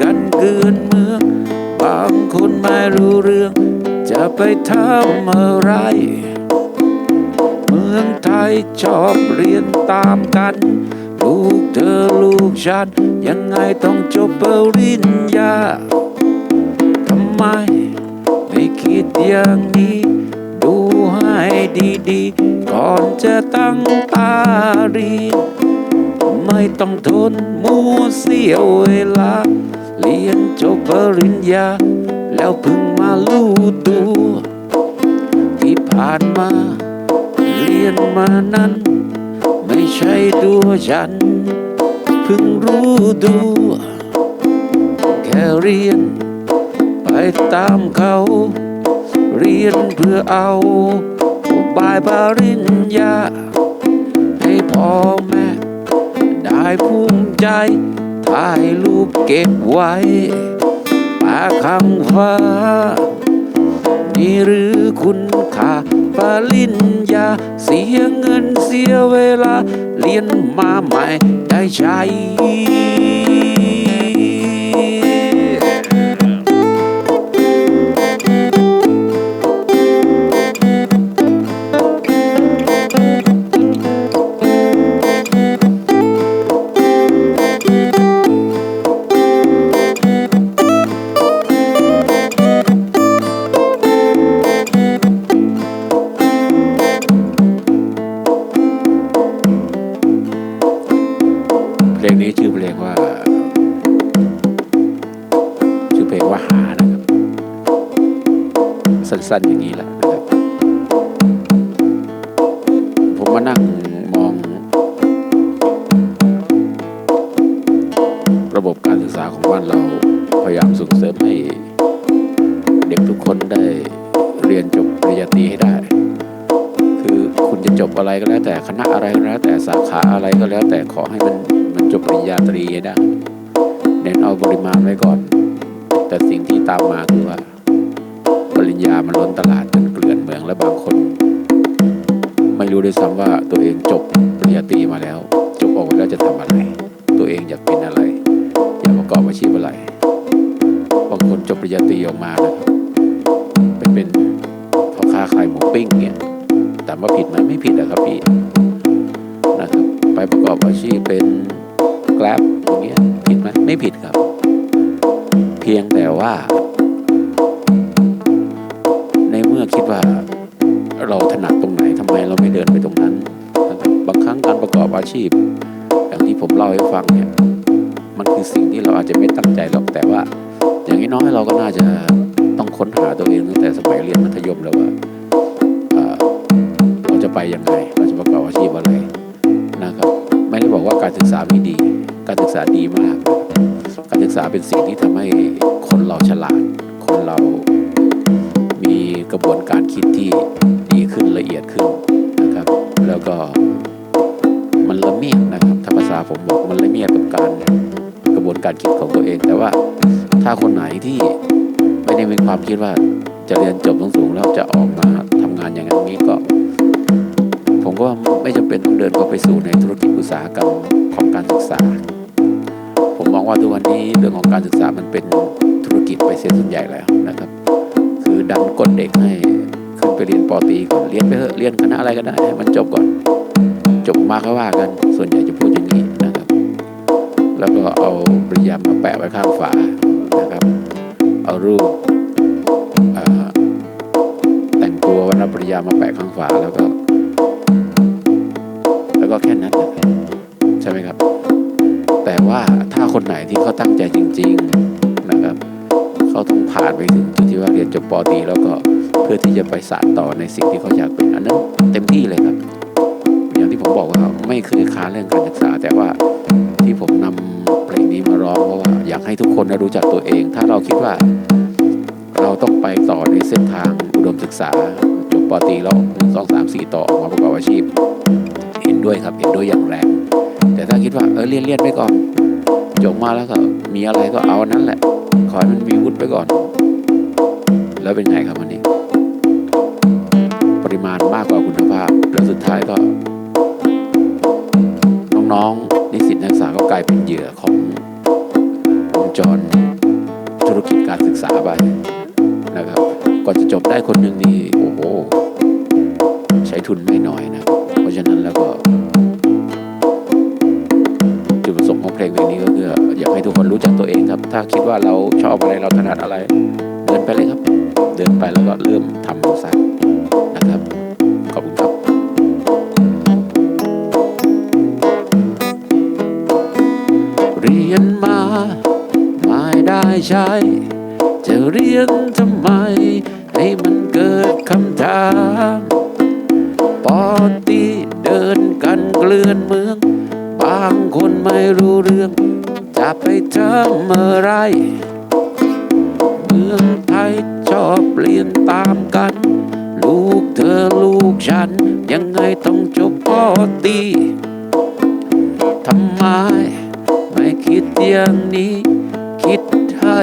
กันเดือนเมือง บางคนไม่รู้เรื่อง จะไปทำอะไร เมืองไทยชอบเรียนตามกัน ลูกเธอลูกฉันยังไงต้องจบปริญญาทำไมไม่คิดอย่างนี้ดูให้ดีๆ ก่อนจะตั้งตาเรียนไม่ต้องทนมัวเสียเวลา เรียนจบปริญญา แล้วเพิ่งมารู้ตัว ที่ผ่านมา เรียนมานั้น ไม่ใช่ตัวฉัน เพิ่งรู้ตัว แค่เรียน ไปตามเขา เรียนเพื่อเอาบายปริญญา ให้พ่อแม่ได้ภูมิใจ ถ่ายรูปเก็บไว้ป่าคำฟ้า นี่หรือคุณค่าปริญญา เสียเงินเสียเวลา เรียนมาใหม่ได้ใช้ สั้นๆอย่างนี้แหละนะครับผมมานั่งมอง ระบบการศึกษาของบ้านเราพยายามส่งเสริมให้ เด็กทุกคนได้เรียนจบปริญญาตรีให้ได้ คือคุณจะจบอะไรก็แล้ว แต่คณะอะไรก็แล้ว แต่สาขาอะไรก็แล้ว แต่ขอให้มันมันจบปริญญาตรีให้ได้เน้นเอาปริมาณไว้ก่อน แต่สิ่งที่ตามมาคือว่า ริญญามันล้นตลาดจนเกลื่อนเมืองและบางคน ไม่รู้ด้วยซ้ำว่าตัวเองจบปริญญาตรีมาแล้ว จบออกมาแล้วจะทำอะไร ตัวเองอยากเป็นอะไร อยากประกอบอาชีพอะไร บางคนจบปริญญาตรีออกมานะครับไปเป็นพ่อค้าขายหมูปิ้งเนี่ยถามว่าผิดไหมไม่ผิดนะครับพี่นะครับไปประกอบอาชีพเป็นแกร็บอย่างเงี้ยผิดไหมไม่ผิดครับ เพียงแต่ว่า คิดว่าเราถนัดตรงไหนทำไมเราไม่เดินไปตรงนั้น บางครั้งการประกอบอาชีพ อย่างที่ผมเล่าให้ฟังเนี่ยมันคือสิ่งที่เราอาจจะไม่ตั้งใจหรอกแต่ว่า อย่างน้อยเราก็น่าจะต้องค้นหาตัวเองตั้งแต่สมัยเรียนมัธยมแล้วว่าเราจะไปยังไงเราจะประกอบอาชีพอะไรนะครับไม่ได้บอกว่าการศึกษาไม่ดี การศึกษาดีมาก การศึกษาเป็นสิ่งที่ทำให้คนเราฉลาดคนเรา กระบวนการคิดที่ดีขึ้นละเอียดขึ้นนะครับ แล้วก็มันละเมียดนะครับถ้าภาษาผมบอกมันละเมียดกับการกระบวนการคิดของตัวเอง แต่ว่าถ้าคนไหนที่ไม่ได้มีความคิดว่าจะเรียนจบสูงๆแล้วจะออกมาทำงานอย่างนี้ก็ ผมก็ไม่จำเป็นต้องเดินเข้าไปสู่ในธุรกิจอุตสาหกรรมของการศึกษา ผมมองว่าทุกวันนี้เรื่องของการศึกษามันเป็นธุรกิจไปเสียส่วนใหญ่แล้วนะครับ คือดันกดเด็กให้ขึ้นไปเรียนปอตีก่อนเรียนไปเถอะเรียนคณะอะไรก็ได้ให้มันจบก่อน จบมาค่อยว่ากัน ส่วนใหญ่จะพูดอย่างนี้นะครับ แล้วก็เอาปริญญามาแปะไว้ข้างฝานะครับ เอารูปอ่อแต่งตัววันรับปริญญามาแปะข้างฝาแล้วก็ แล้วก็แค่นั้นนะครับใช่ไหมครับ แต่ว่าถ้าคนไหนที่เขาตั้งใจจริง ๆ เขาต้องผ่านไปถึงจุดที่ว่าเรียนจบปอตรีแล้วก็เพื่อที่จะไปสานต่อในสิ่งที่เขาอยากเป็นอันนั้นเต็มที่เลยครับ อย่างที่ผมบอกว่าไม่เคยค้าเรื่องการศึกษา แต่ว่าที่ผมนำเพลงนี้มาร้องเพราะว่าอยากให้ทุกคนรู้จักตัวเอง ถ้าเราคิดว่า เราต้องไปต่อในเส้นทางอุดมศึกษาจบปอตรีแล้วหนึ่งสองสามสี่ต่อมาประกอบอาชีพ เห็นด้วยครับเห็นด้วยอย่างแรง แต่ถ้าคิดว่าเออเรียนเรียนไปก่อนจบมาแล้วก็มีอะไรก็เอานั้นแหละ ขอให้มันมีวุฒิไปก่อน แล้วเป็นไงครับวันนี้ ปริมาณมากกว่าคุณภาพ แล้วสุดท้ายก็ น้องๆ นิสิตนักศึกษาก็กลายเป็นเหยื่อของวงจรธุรกิจการศึกษาไปนะครับก่อนจะจบได้คนหนึ่งนี่โอ้โห ใช้ทุนไม่น้อยนะ เพราะฉะนั้นแล้วก็ เพลงเพลงนี้ก็คืออยากให้ทุกคนรู้จักตัวเองครับ ถ้าคิดว่าเราชอบอะไรเราถนัดอะไร เดินไปเลยครับ เดินไปแล้วก็เริ่มทำซะนะครับขอบคุณครับเรียนมาไม่ได้ใช้ จะเรียนทำไม ให้มันเกิดคำถามปอตีเดินกันเกลื่อนเมือง บางคนไม่รู้เรื่อง จะไปทำอะไร เมืองไทยชอบเปลี่ยนตามกัน ลูกเธอลูกฉัน ยังไงต้องจบปอตีทำไมไม่คิดอย่างนี้ คิดให้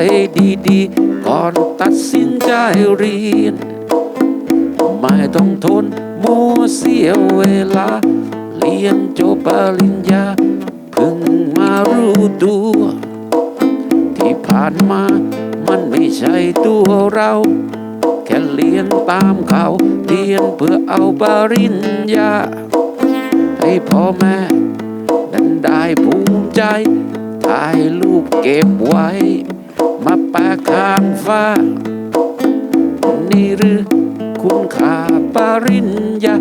ดีๆ ก่อนตัดสินใจเรียน ไม่ต้องทนมัวเสียเวลา รียนจบปริญญาเพิ่งมารู้ตัว ที่ผ่านมามันไม่ใช่ตัวเรา แค่เรียนตามเขาเรียนเพื่อเอาปริญญา ให้พ่อแม่นั้นได้ภูมิใจ ถ่ายรูปเก็บไว้ มาแปะข้างฟ้า นี่หรือคุณค่าปริญญา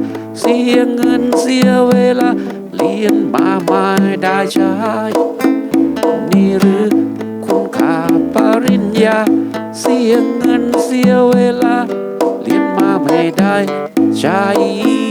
สียเงินเสียเวลาเรียนมาไม่ได้ใช้นี่หรือคุณค่าปริญญา เสียเงินเสียเวลา เรียนมาไม่ได้ใช้